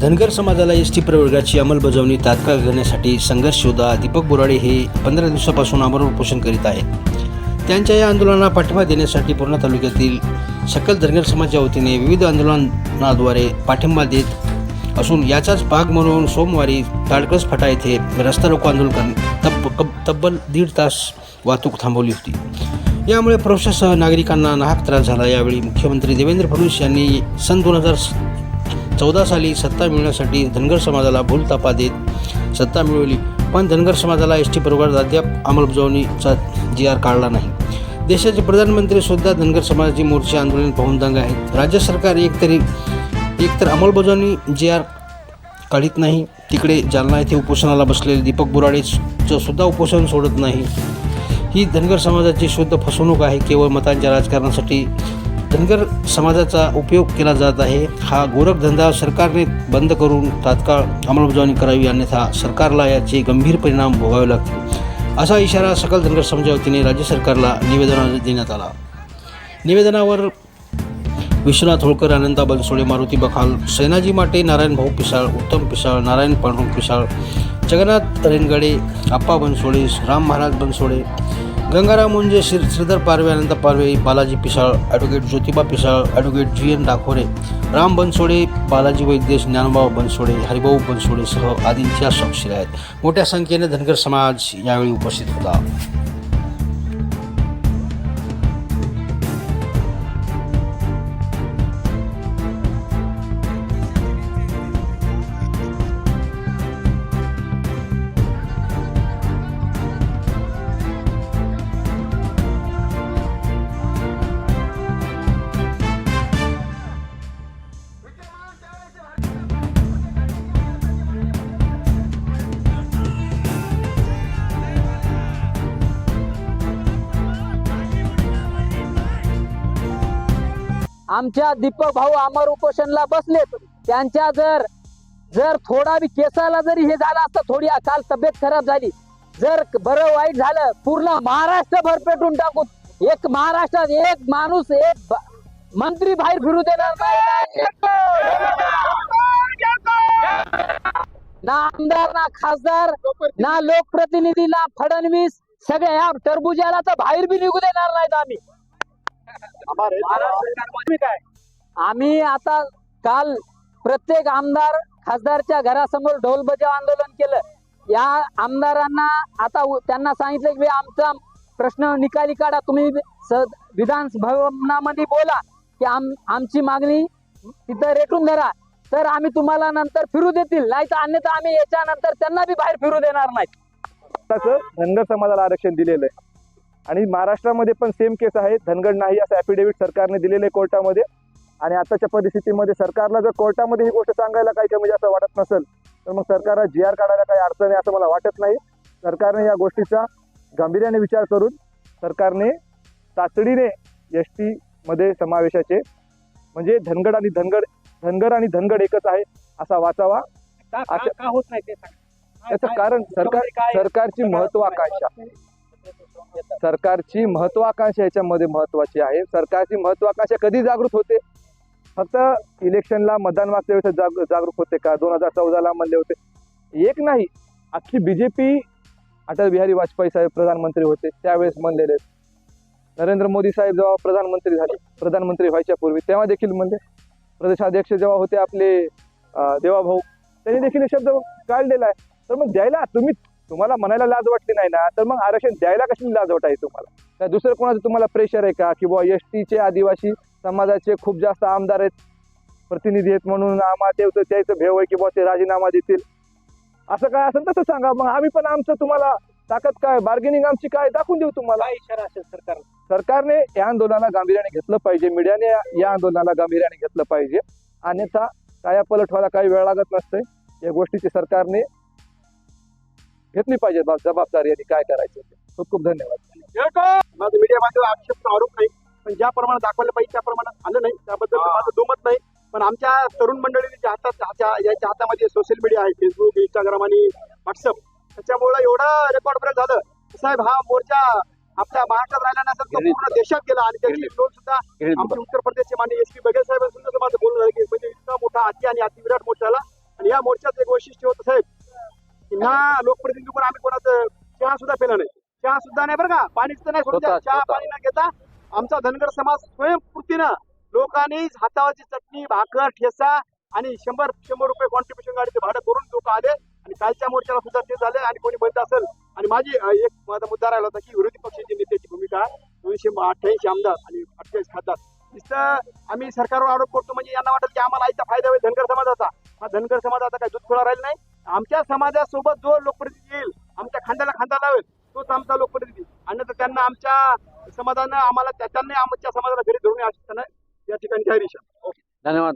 धनगर समाजाला S T प्रवर्गाची अंमलबजावणी तात्काळ करण्यासाठी संघर्ष योद्धा दीपक बोराडे हे पंधरा दिवसापासून आमरण उपोषण करीत आहेत. त्यांच्या या आंदोलनाला पाठिंबा देण्यासाठी पूर्णा तालुक्यातील सकल धनगर समाजाच्या वतीने विविध आंदोलनाद्वारे पाठिंबा देत असून याचाच भाग म्हणून सोमवारी ताडकस फाटा येथे रस्ता रोको आंदोलन कर- तब कब- तब्बल दीड तास वाहतूक थांबवली होती. यामुळे प्रवाशासह नागरिकांना नाहक त्रास झाला. यावेळी मुख्यमंत्री देवेंद्र फडणवीस यांनी सन दोन हजार चौदा साली सत्ता मिळवण्यासाठी धनगर समाजाला भूलतापा देत सत्ता मिळवली. पण धनगर समाजाला एस टी प्रवर्गात अद्याप अंमलबजावणीचा जी आर काढला नाही. देशाचे प्रधानमंत्री सुद्धा धनगर समाजाची मोर्चे आंदोलन पाहून दंग आहेत. राज्य सरकार एकतरी एकतर अंमलबजावणी जी आर काढीत नाही तिकडे जालना येथे उपोषणाला बसलेले दीपक बोराडेचं सुद्धा उपोषण सोडत नाही. ही धनगर समाजाची शुद्ध फसवणूक आहे. केवळ मतांच्या राजकारणासाठी धनगर समाजाचा उपयोग केला जात आहे. हा गोरखधंदा सरकारने बंद करून तात्काळ अंमलबजावणी करावी अन्यथा सरकारला याचे गंभीर परिणाम भोगावे लागतील. असा इशारा सकल धनगर समाजा वतीने राज्य सरकारला निवेदना देण्यात आला. निवेदनावर विश्वनाथ होळकर अनंता बनसोळे मारुती बखाल सेनाजी माटे Narayan Bhau Pisal Uttam Pisal Narayan Pandurang Pisal Jagannath Rengade Appa Bansole Ram Maharaj Bansole Gangaram Munje Shri Shridhar Parve Anant Parve Balaji Pisal advocate Jyotiba Pisal advocate G N Dakhore Ram Bansode Balaji Vaidya Dnyanbhau Bansode Haribhau बनसोडेसह आदींच्या स्वाक्षरी आहेत. मोठ्या संख्येने धनगर समाज यावेळी उपस्थित होता. आमच्या दीपक भाऊ अमर उपोषणला बसलेत. त्यांच्या जर जर थोडा बी केसाला जरी हे झालं असतं थोडी काल तब्येत खराब झाली. जर बरं वाईट झालं पूर्ण महाराष्ट्र भर पेटून टाकून एक महाराष्ट्रात एक माणूस एक मंत्री बाहेर फिरू देणार नाही. ना आमदार ना खासदार ना लोकप्रतिनिधी ना फडणवीस सगळे या टरबुजाला तर बाहेर बी निघू देणार नाहीत आम्ही. आम्ही आता काल प्रत्येक आमदार खासदारच्या घरासमोर ढोल बजाव आंदोलन केलं. या आमदारांना आता त्यांना सांगितलं की आमचा प्रश्न निकाली काढा. तुम्ही विधान भवनामध्ये बोला की आम आमची मागणी तिथं रेटून धरा. तर आम्ही तुम्हाला नंतर फिरू देतील. नाही तर अन्यथा आम्ही याच्यानंतर त्यांना बी बाहेर फिरू देणार नाही तसं धनगर समाजाला आरक्षण दिलेलं आहे. आणि महाराष्ट्रामध्ये पण सेम केस आहे. धनगर नाही असं ॲफिडेव्हिट सरकारने दिलेलं आहे कोर्टामध्ये. आणि आताच्या परिस्थितीमध्ये सरकारला जर कोर्टामध्ये ही गोष्ट सांगायला काही कमी जास्त वाटत नसेल तर मग सरकारला जी आर काढायला काही अडचण आहे असं मला वाटत नाही. सरकारने या गोष्टीचा गांभीर्याने विचार करून सरकारने तातडीने एस टीमध्ये समावेशाचे म्हणजे धनगड आणि धनगड धनगर आणि धनगड एकच आहे असा वाचावा. असं- होत नाही ते सांगा. याचं कारण सरकार सरकारची महत्वाकांक्षा. सरकारची महत्वाकांक्षा याच्यामध्ये महत्वाची आहे. सरकारची महत्वाकांक्षा कधी जागृत होते? फक्त इलेक्शनला मतदान मागच्या वेळेस जाग जागरूक होते का? दोन हजार चौदाला म्हणले होते. एक नाही. अख्खी बीजेपी अटल बिहारी वाजपेयी साहेब प्रधानमंत्री होते. त्यावेळेस म्हणलेले. नरेंद्र मोदी साहेब जेव्हा प्रधानमंत्री झाले प्रधानमंत्री व्हायच्या पूर्वी तेव्हा देखील म्हणले. प्रदेशाध्यक्ष जेव्हा होते आपले देवाभाऊ त्यांनी देखील हे शब्द काढलेला आहे. तर मग द्यायला तुम्ही तुम्हाला म्हणायला लाज वाटली नाही ना तर मग आरक्षण द्यायला कशी लाज वाटाय तुम्हाला? काय दुसरं कोणाचं तुम्हाला प्रेशर आहे का? की बुवा एस टीचे आदिवासी समाजाचे खूप जास्त आमदार आहेत प्रतिनिधी आहेत म्हणून आम्हाला ते त्याचं भेव आहे की बुवा ते राजीनामा देतील? असं काय असेल तसं सांगा. मग आम्ही पण आमचं तुम्हाला ताकद काय बार्गेनिंग आमची काय दाखवून देऊ तुम्हाला? इशारा असेल सरकार सरकारने या आंदोलनाला गांभीर्याने घेतलं पाहिजे. मीडियाने या- आंदोलनाला गांभीर्याने घेतलं पाहिजे. अन्यथा काया पलट व्हायला काही वेळ लागत नसते या गोष्टीची सरकारने घेतली पाहिजे. जबाबदारी आणि काय करायचं. खूप खूप धन्यवाद. माझं मीडिया बांधव आक्षेप आरोप नाही. पण ज्या प्रमाणात दाखवलं पाहिजे त्या प्रमाणात आलं नाही. त्याबद्दल माझं दुमत नाही. पण आमच्या तरुण मंडळीने ज्या हातात याच्या हातामध्ये सोशल मीडिया आहे फेसबुक इंस्टाग्राम आणि व्हॉट्सअप त्याच्यामुळे एवढं रेकॉर्ड ब्रेक झालं. साहेब हा मोर्चा आपल्या महाराष्ट्रात राहिला नसेल तो पूर्ण देशात गेला. आणि त्याची नोंद सुद्धा आमचे उत्तर प्रदेशचे माननीय एस पी बघेल साहेब सुद्धा माझं बोलणं झालं की म्हणजे इतका मोठा अति आणि अति विराट मोर्चा झाला आणि या मोर्चाचं एक वैशिष्ट्य होतं साहेब ना लोकप्रतिनिधीवर आम्ही कोणाचं चहा सुद्धा पेला नाही. चहा सुद्धा नाही बरं का? पाणी सुद्धा नाही सोडून चहा. पाणी न घेता आमचा धनगर समाज स्वयंपूर्तीनं लोकांनी हातावरची चटणी भाकर ठेसा आणि शंभर शंभर रुपये कॉन्ट्रीब्युशन गाडीचं भाडं करून लोक आले. आणि कालच्या मोर्चाला सुद्धा ते झाले. आणि कोणी म्हणत असेल. आणि माझी एक माझा मुद्दा राहिला होता की विरोधी पक्षाची नेत्याची भूमिका दोनशे अठ्ठ्याऐंशी आमदार आणि अठ्ठेचाळीस खासदार. नुसतं आम्ही सरकारवर आरोप करतो म्हणजे यांना वाटत की आम्हाला आईचा फायदा होईल धनगर समाजाचा. हा धनगर समाज आता काही दूध खोळा राहील नाही. आमच्या समाजासोबत जो लोकप्रतिनिधी येईल आमच्या खांद्याला खांदा लावेल तोच आमचा लोकप्रतिनिधी. अन्यथा त्यांना आमच्या समाजानं आम्हाला त्याच्यानं त्यांनी आमच्या समाजाला घरी धरून या या ठिकाणी धन्यवाद.